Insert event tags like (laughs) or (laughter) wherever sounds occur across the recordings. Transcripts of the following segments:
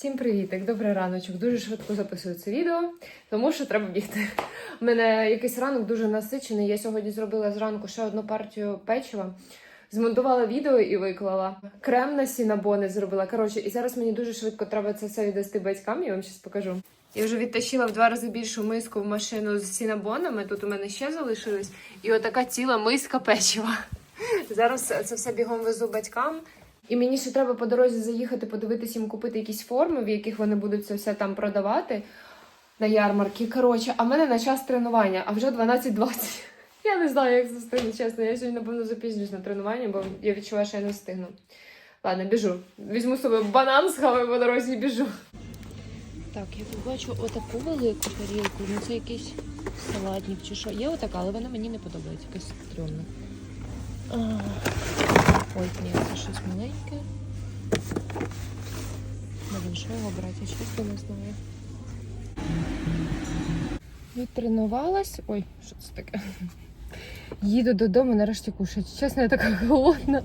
Всім привітик, добрий раночок. Дуже швидко записую це відео, тому що треба бігти. У мене якийсь ранок дуже насичений. Я сьогодні зробила зранку ще одну партію печива. Змонтувала відео і виклала. Крем на сінабони зробила. Коротше, і зараз мені дуже швидко треба це все віддасти батькам. Я вам щось покажу. Я вже відтащила в два рази більшу миску в машину з сінабонами. Тут у мене ще залишилось. І отака ціла миска печива. Зараз це все бігом везу батькам. І мені ще треба по дорозі заїхати, подивитись їм купити якісь форми, в яких вони будуть це все там продавати на ярмарки. Коротше, а в мене на час тренування, а вже 12.20. (laughs) Я не знаю, як це встигну, чесно. Я сьогодні, напевно, запізнююсь на тренування, бо я відчуваю, що я не встигну. Ладно, біжу. Візьму з собою банан, схаваю по дорозі і біжу. Так, я тут бачу отаку велику тарілку. Ну це якийсь салатник чи що. Є отака, але вона мені не подобається, якась стрьомна. Ой, ні, це щось маленьке. Блін, що його брати? Я не знаю. Відтренувалась. Ой, що це таке? Їду додому, нарешті кушать. Чесно, я така голодна,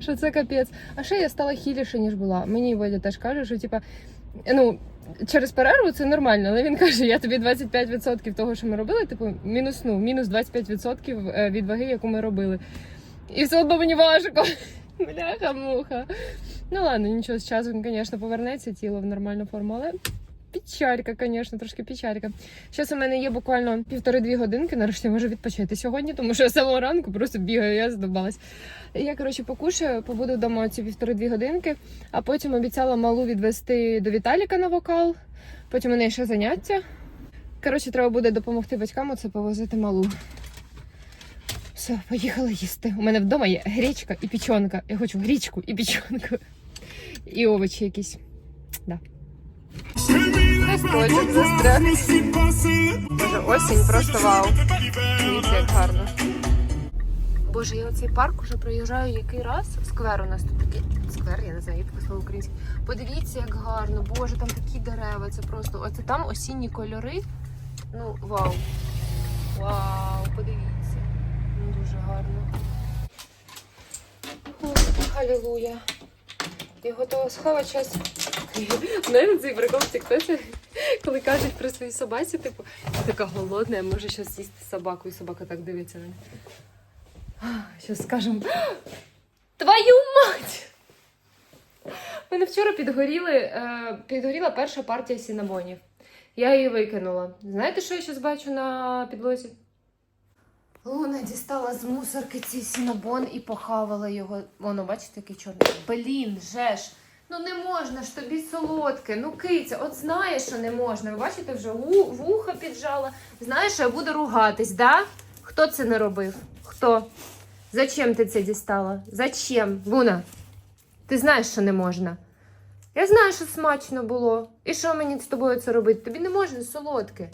що це капець. А ще я стала хіліше, ніж була. Мені Водя теж каже, що типа, ну, через перерву це нормально, але він каже, я тобі 25% того, що ми робили, типу, мінус, ну, мінус 25% е, від ваги, яку ми робили. І все одно мені важко. (laughs) Бляха-муха. Ну ладно, нічого, з часом, звісно, повернеться тіло в нормальну форму, але печалька, звісно, трошки печалька. Зараз у мене є буквально півтори-дві годинки, нарешті можу відпочити сьогодні, тому що я самого ранку просто бігаю, я задобалась. Я, коротше, покушаю, побуду вдома ці півтори-дві годинки, а потім обіцяла малу відвести до Віталіка на вокал. Потім у неї ще заняття. Коротше, треба буде допомогти батькам оце повозити малу. Все, поїхала їсти. У мене вдома є гречка і печонка. Я хочу гречку і печонку. І овочі якісь. Да. Боже, осінь просто вау. Дивіться, як гарно. Боже, я оцей парк уже проїжджаю який раз. Сквер у нас тут такий. Сквер, я не знаю, як слово українське. Подивіться, як гарно. Боже, там такі дерева. Це просто. Оце там осінні кольори. Ну, вау. Вау, подивіться. Дуже гарно. Халілуя. Я готова схавати час. Знаєте, цей прикол тіктоці, коли кажуть про свої собаці, типу, така голодна, можу зараз з'їсти собаку, і собака так дивиться на мене. Зараз скажемо. Твою мать! Мене вчора підгоріли, е, підгоріла перша партія сінабонів. Я її викинула. Знаєте, що я зараз бачу на підлозі? Луна дістала з мусорки цей сінабон і похавала його. Воно, бачите, який чорний. Блін, жеш. Ну не можна ж тобі солодке. Ну киця, от знаєш, що не можна. Ви бачите, вже вуха піджала. Знаєш, я буду ругатись, да? Хто це не робив? Хто? Зачем ти це дістала? Зачем? Луна, ти знаєш, що не можна. Я знаю, що смачно було. І що мені з тобою це робити? Тобі не можна солодке.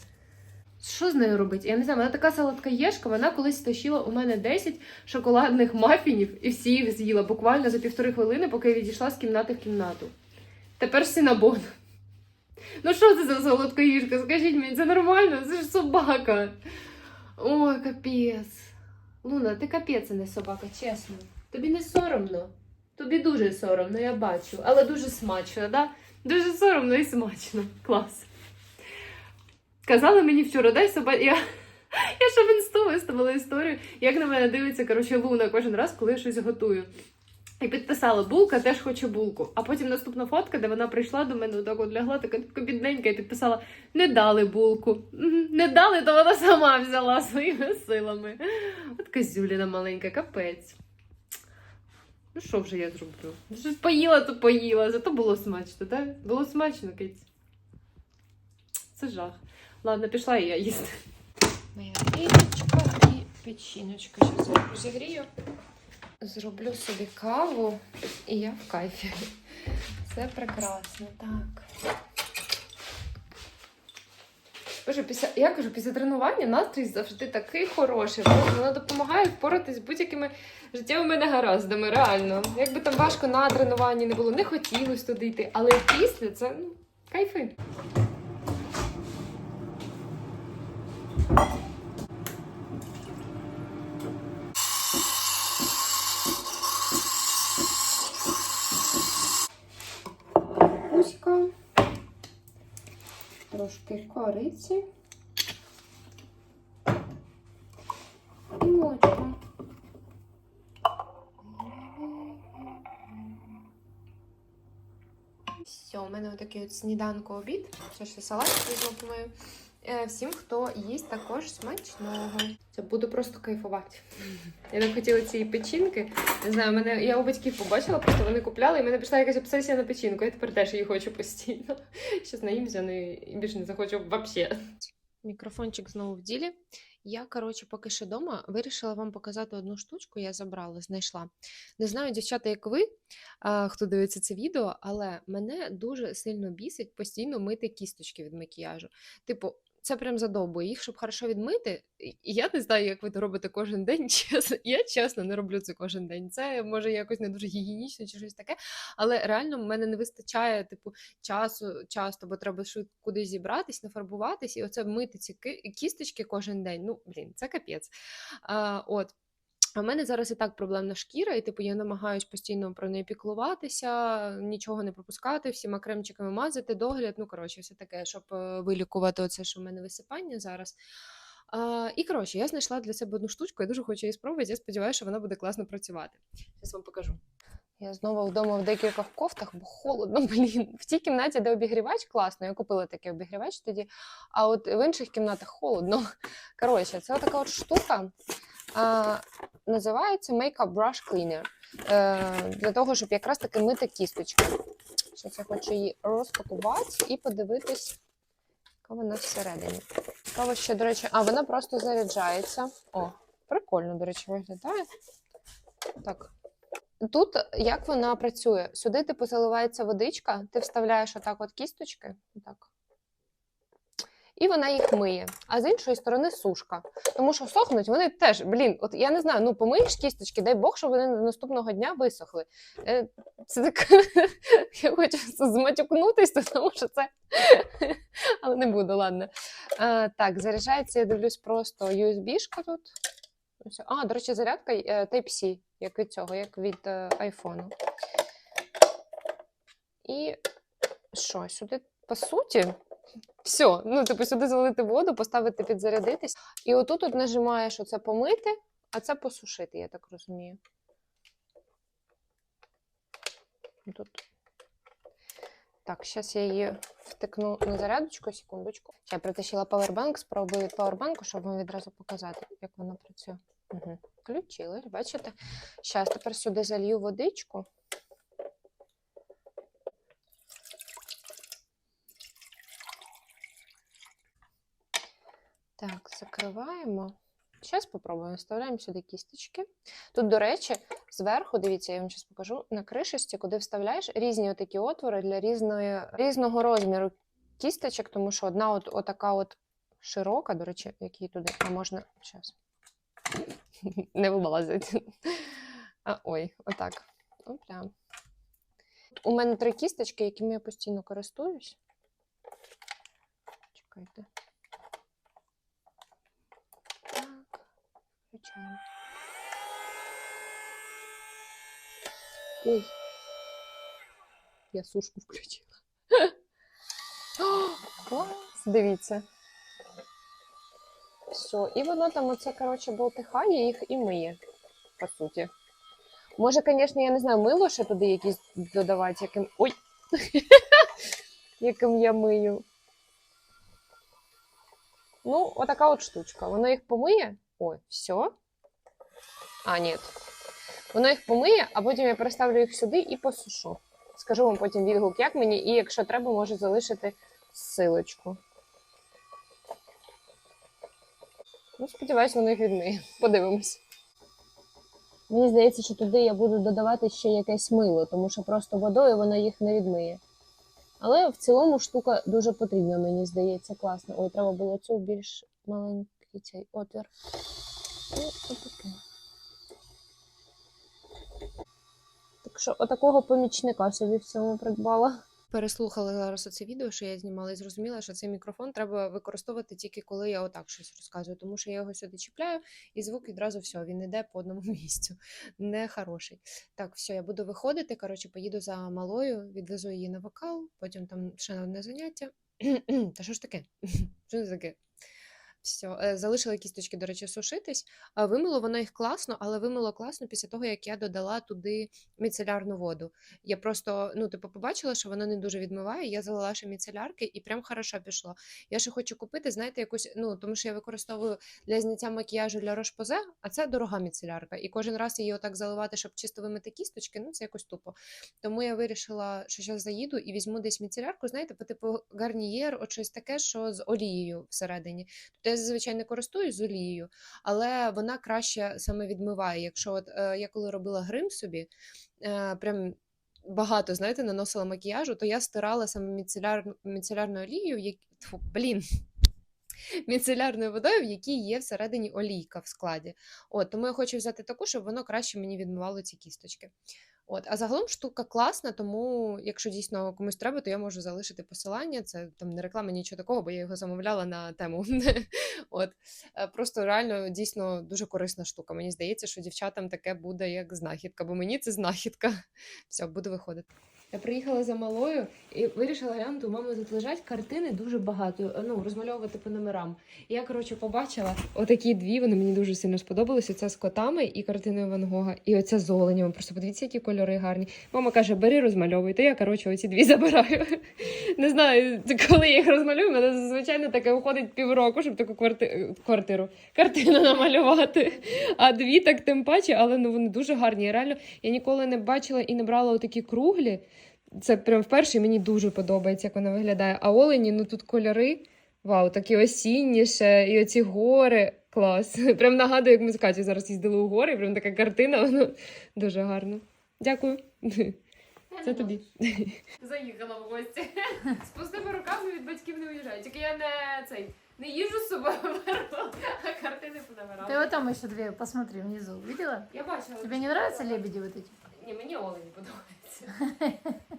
Що з нею робити? Я не знаю, вона така солодка єшка, вона колись стащила у мене 10 шоколадних мафінів і всі їх з'їла буквально за півтори хвилини, поки я відійшла з кімнати в кімнату. Тепер синабон. Ну що це за солодка їжка? Скажіть мені, це нормально? Це ж собака. Ой, капець. Луна, ти капець, а не собака, чесно. Тобі не соромно. Тобі дуже соромно, я бачу. Але дуже смачно, да? Дуже соромно і смачно. Клас. Казали мені вчора, дай собаку. Я, я ще в інсту виставила історію, як на мене дивиться коротше, Луна кожен раз, коли я щось готую. І підписала булка, теж хоче булку. А потім наступна фотка, де вона прийшла до мене, отак от лягла, така бідненька, і підписала: не дали булку. Не дали, то вона сама взяла своїми силами. От козюліна маленька, капець. Ну, що вже я зроблю? Щось поїла, то поїла, зато було смачно, так? Було смачно, киць. Це жах. Ладно, пішла і я їсти. Моя гріночка і печіночка. Зараз я розігрію. Зроблю собі каву, і я в кайфі. Це прекрасно. Так. Боже, після, я кажу, після тренування настрій завжди такий хороший. Воно допомагає впоратись з будь-якими життєвими негараздами, реально. Якби там важко на тренуванні не було, не хотілося туди йти, але після це ну, кайфи. Кузька. трошки кориці. І молочко. Все, у мене отакий от сніданку обід. Ще ще салат візьму, думаю. Е, Всім, хто їсть також смачного. Це буду просто кайфувати. Я так хотіла цієї печінки. Не знаю, мене я у батьків побачила, просто вони купляли, і мене пішла якась обсесія на печінку. Я тепер теж її хочу постійно. (laughs) Щас наїмся не, і більше не захочу взагалі. Мікрофончик знову в ділі. Я, коротше, поки що вдома, вирішила вам показати одну штучку, я забрала, знайшла. Не знаю, дівчата, як ви, хто дивиться це відео, але мене дуже сильно бісить постійно мити кісточки від макіяжу. Типу, це прям задовбує. Їх, щоб хорошо відмити. Я не знаю, як ви це робите кожен день. (laughs) Чесно, я чесно не роблю це кожен день. Це може якось не дуже гігієнічно чи щось таке. Але реально в мене не вистачає типу часу часто, бо треба швидко кудись зібратись, нафарбуватись, і оце мити ці ки- кісточки кожен день. Ну блін, це капець. А, от. А в мене зараз і так проблемна шкіра, і типу я намагаюсь постійно про неї піклуватися, нічого не пропускати, всіма кремчиками мазати, догляд. Ну коротше, все таке, щоб е, вилікувати оце, що в мене висипання зараз. А, і коротше, я знайшла для себе одну штучку, я дуже хочу її спробувати. Я сподіваюся, що вона буде класно працювати. Зараз вам покажу. Я знову вдома в декількох кофтах, бо холодно, (laughs) блін. В тій кімнаті, де обігрівач, класно, я купила такий обігрівач тоді, а от в інших кімнатах холодно. Коротше, це така от штука. А, називається Makeup Brush Cleaner. Е, для того, щоб якраз таки мити кісточки. Зараз я хочу її розпакувати і подивитись, яка вона всередині. Цікаво, що, до речі, а вона просто заряджається. О, прикольно, до речі, виглядає. Так. Тут як вона працює? Сюди, типу, заливається водичка, ти вставляєш отак от кісточки. Отак. І вона їх миє. А з іншої сторони сушка. Тому що сохнуть вони теж, блін, от я не знаю, ну помиєш кісточки, дай Бог, щоб вони наступного дня висохли. Е, Це так, (laughs) я хочу зматюкнутися, тому що це. (laughs) Але не буду, ладно. А, так, заряджається, я дивлюсь, просто USB-шка тут. А, до речі, зарядка е, Type-C, як від цього, як від е, айфону. І що, сюди, по суті, все. Ну, типу, сюди залити воду, поставити підзарядитись. І отут от нажимаєш оце помити, а це посушити, я так розумію. Тут. Так, зараз я її втикну на зарядочку, секундочку. Я притащила павербанк, спробую від павербанку, щоб вам відразу показати, як вона працює. Угу. Включилась, бачите? Зараз тепер сюди залью водичку. Так, закриваємо. Зараз спробуємо. Вставляємо сюди кісточки. Тут, до речі, зверху, дивіться, я вам зараз покажу, на кришечці, куди вставляєш різні отакі отвори для різної, різного розміру кісточок, тому що одна от, отака от широка, до речі, які туди а можна. Зараз. (laughs) Не вилазить. А, ой, отак. О, прям. У мене три кісточки, якими я постійно користуюсь. Чекайте. Включаємо. Ой. Я сушку включила. (gasps) Клас! Дивіться. Все, і воно там оце, коротше, болтихає їх і миє, по суті. Може, звісно, я не знаю, мило ще туди якісь додавати, яким. Ой! (laughs) яким я мию. Ну, отака от штучка. Воно їх помиє. Ой, все. А, ні. Воно їх помиє, а потім я переставлю їх сюди і посушу. Скажу вам потім відгук, як мені, і якщо треба, можу залишити силочку. Ну, сподіваюсь, воно їх відмиє. Подивимось. Мені здається, що туди я буду додавати ще якесь мило, тому що просто водою воно їх не відмиє. Але в цілому штука дуже потрібна, мені здається, класно. Ой, треба було цю більш маленький цей отвір. І отаке. Так що отакого помічника собі в цьому придбала. Переслухала зараз оце відео, що я знімала, і зрозуміла, що цей мікрофон треба використовувати тільки коли я отак щось розказую, тому що я його сюди чіпляю, і звук відразу все, він іде по одному (laughs) місцю. Не хороший. Так, все, я буду виходити. Коротше, поїду за малою, відвезу її на вокал, потім там ще на одне заняття. (clears throat) Та що ж таке? (clears throat) Що це таке? Все, залишила кісточки, до речі, сушитись. Вимило воно їх класно, але вимило класно після того, як я додала туди міцелярну воду. Я просто, ну, типу, побачила, що воно не дуже відмиває. Я залила ще міцелярки і прям хорошо пішло. Я ще хочу купити, знаєте, якусь, ну, тому що я використовую для зняття макіяжу для рошпозе, а це дорога міцелярка. І кожен раз її отак заливати, щоб чисто вимити кісточки, ну це якось тупо. Тому я вирішила, що зараз заїду і візьму десь міцелярку, знаєте, по типу гарнієр, от щось таке, що з олією всередині. Тобто я зазвичай не користуюсь олією, але вона краще саме відмиває. Якщо от е, я коли робила грим собі, е, прям. Багато, знаєте, наносила макіяжу, то я стирала саме міцеляр... міцелярною олією, як... Тьфу, блін, (laughs) міцелярною водою, в якій є всередині олійка в складі. От, тому я хочу взяти таку, щоб воно краще мені відмивало ці кісточки. От, а загалом штука класна, тому якщо дійсно комусь треба, то я можу залишити посилання. Це там не реклама, нічого такого, бо я його замовляла на тему. (laughs) От Е, просто реально дійсно дуже корисна штука. Мені здається, що дівчатам таке буде як знахідка, бо мені це знахідка. Все, буду виходити. Я приїхала за малою і вирішила глянути, у мами тут лежать картини дуже багато. Ну, розмальовувати по номерам. І я, коротше, побачила отакі дві, вони мені дуже сильно сподобалися. Це з котами і картиною Ван Гога, і оця з оленями. Просто подивіться, які кольори гарні. Мама каже, бери, розмальовуй. То я, коротше, оці дві (laughs) забираю. Не знаю, коли їх розмалюю, мене зазвичай таке виходить півроку, щоб таку кварти... квартиру, картину намалювати. А дві так тим паче, але ну вони дуже гарні. Я реально я ніколи не бачила і не брала отакі круглі. Це прям вперше мені дуже подобається, як вона виглядає. А олені, ну тут кольори. Вау, такі осінніше, і оці гори. Клас. (laughs) Прям нагадую, як ми з Катю зараз їздили у гори, прям така картина, воно дуже гарно. Дякую. Це тобі. Заїхала в гості. (laughs) З пустими руками від батьків не уїжджаю. Тільки я не цей не їжу з собою а картини понабирала. Ты вот там еще две, посмотри внизу. Видела? Я бачила. Тебе не нравятся лебеди вот эти? Ні, мені олені подобаються. (laughs)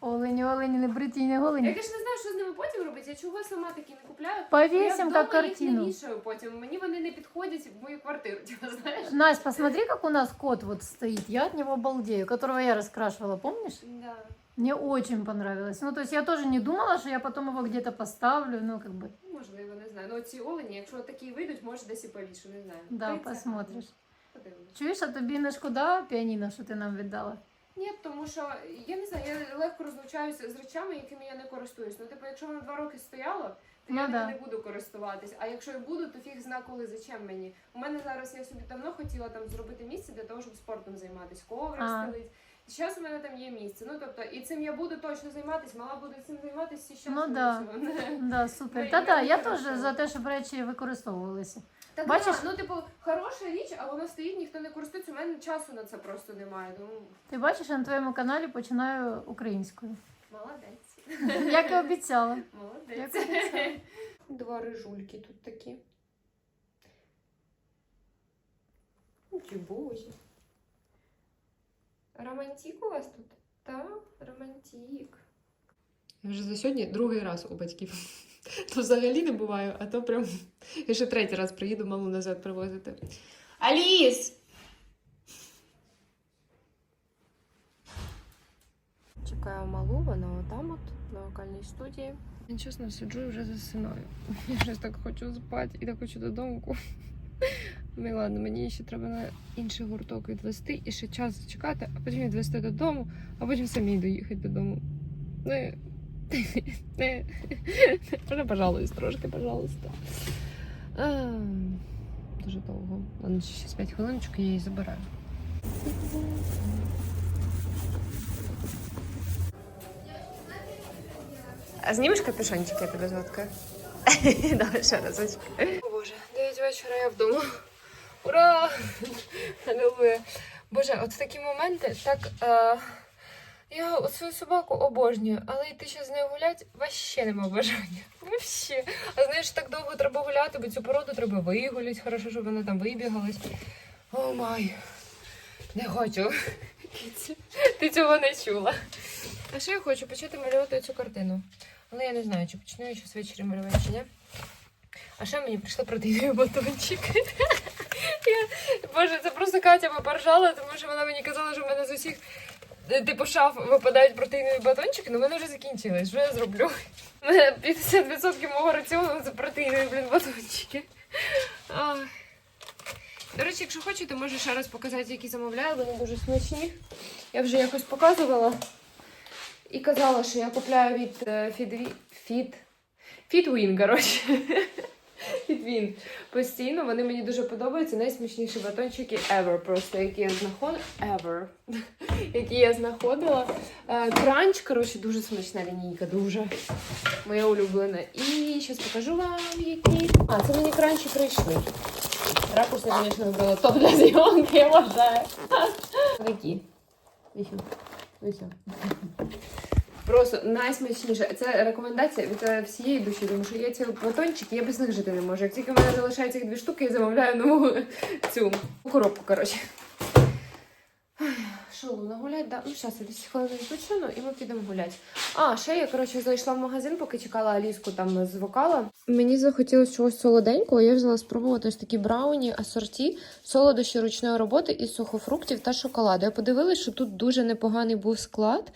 Олени, олени, не бриті, не Я, голені. звісно, не знаю, що з ними потім робити. Я чого сама такі не купляю. Я как вдома їх не картину. вішаю потім. Мені вони не підходять в мою квартиру, (laughs) типу, знаєш? Настя, посмотри, как у нас кот вот стоит. Я от него балдею, которого я раскрашивала, помнишь? Да. Мне очень понравилось. Ну, то есть я тоже не думала, что я потом его где-то поставлю, ну, как бы, Можливо, не знаю. Ну ці олені, якщо такі вийдуть, може десь і повішу, не знаю. да, Та й це посмотришь. Подивимось. Чуєш, а тобі не шкода піаніно, що ти нам віддала? Ні, тому що я не знаю, я легко розлучаюся з речами, якими я не користуюсь. Ну, типу, якщо воно два роки стояло, то Ну я да. не буду користуватись. А якщо і буду, то фіг зна коли, зачем мені. У мене зараз я собі давно хотіла там зробити місце для того, щоб спортом займатися, коврик А. стелить. Зараз у мене там є місце. Ну тобто, і цим я буду точно займатися, мала буде цим займатися і Ну да. Да, супер. (laughs) Та-та, я я теж за те, щоб речі використовувалися. Так, Бачиш? Бачиш? ну типу, хороша річ, а вона стоїть, ніхто не користується. У мене часу на це просто немає. Ну Ти бачиш, я на твоєму каналі починаю українською. молодець. Як і обіцяла. Молодець. Як обіцяла. Два рижульки тут такі. Ті бозі. Романтик у вас тут? Так, романтик. Я вже за сьогодні другий раз у батьків. (laughs) То взагалі не буваю, а то прям. (laughs) Я ще третій раз приїду маму назад привозити. Аліс! Чекаю малу, вона отам от на вокальній студії. Я чесно сиджу і вже засинаю. (laughs) Я щось так хочу спати і так хочу додому. Ну і ладно, мені ще треба на інший гурток відвести і ще час чекати, а потім відвести додому, а потім самі доїхати додому. Не. Пожалуйста, трошки, пожалуйста. Дуже довго. Ладно, ще 5 хвилиночок я її забираю. А знімеш капюшончик, я тебе згадкаю? (laughs) Давай ще разочок. О боже, 9 вечора я вдома. Ура! Боже, от в такі моменти так. Я свою собаку обожнюю, але йти ще з нею гулять вообще нема бажання. (laughs) Вообще. А знаєш, так довго треба гуляти, бо цю породу треба вигуляти, хорошо, щоб вона там вибігалась. О май. Не хочу. Ти цього не чула. А ще я хочу почати малювати цю картину. Але я не знаю, чи почну я щось ввечері малювати, чи ні. А ще мені прийшли протеїновий батончик. (laughs) Я, боже, це просто Катя попоржала, тому що вона мені казала, що в мене з усіх типу шаф випадають протеїнові батончики, але в мене вже закінчились. Що я зроблю? У (laughs) мене 50% мого раціону це протеїнові, блін, батончики. До речі, якщо хочете, можу ще раз показати, які замовляю, вони дуже смачні. Я вже якось показувала і казала, що я купляю від е, Фідві... Фід... Фітвін, коротше. (laughs) (laughs) Фітвін. Постійно вони мені дуже подобаються. Найсмачніші батончики ever, просто які я знаходила. Ever. (laughs) які я знаходила. Е, Кранч, коротше, дуже смачна лінійка, дуже моя улюблена. І зараз покажу вам які. А, це мені кранчі прийшли. Ракурс я, звісно, вибрала топ для зйомки, я вважаю. (laughs) Які? Вісім. Вісім. Просто найсмачніше. Це рекомендація від е, всієї душі, тому що є ці батончики, я без них жити не можу. Як тільки в мене залишається їх дві штуки, я замовляю нову (laughs) цю коробку, коротше. Що, Луна гулять? Да? Ну, зараз я 10 хвилин відпочину і ми підемо гуляти. А, ще я, коротше, зайшла в магазин, поки чекала Аліску там з вокала. Мені захотілося чогось солоденького. Я взяла спробувати ось такі брауні асорті, солодощі ручної роботи із сухофруктів та шоколаду. Я подивилась, що тут дуже непоганий був склад.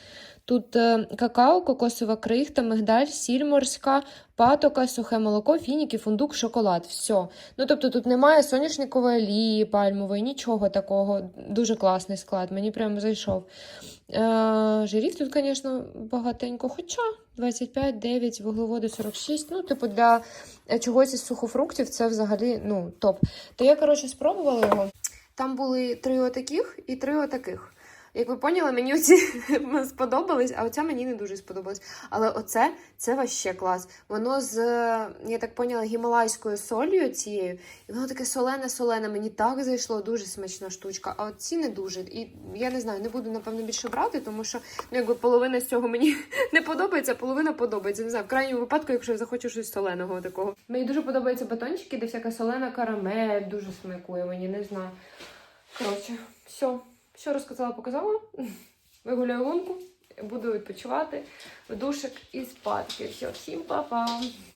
Тут е, какао, кокосова крихта, мигдаль, сіль морська, патока, сухе молоко, фініки, фундук, шоколад. Все. Ну тобто тут немає соняшникової олії, пальмової, нічого такого. Дуже класний склад. Мені прямо зайшов. Е, жирів тут, звісно, багатенько, хоча 25, 9, вуглеводи 46. Ну, типу, для чогось із сухофруктів це взагалі ну, топ. То я, коротше, спробувала його. Там були три отаких і три отаких. Як ви поняли, мені оці (laughs) сподобались, а оця мені не дуже сподобалась. Але оце це ваще клас. Воно з, я так поняла, гімалайською солью цією. І воно таке солене-солене. Мені так зайшло, дуже смачна штучка. А от ці не дуже. І я не знаю, не буду, напевно, більше брати, тому що ну, якби половина з цього мені (laughs) не подобається, половина подобається. Не знаю, в крайньому випадку, якщо я захочу щось соленого такого. Мені дуже подобаються батончики, де всяка солена карамель, дуже смакує, мені не знаю. Коротше, все. Все розказала, показала. (laughs) Вигуляю лунку, буду відпочивати в душик і спадки. Все, всім па-па!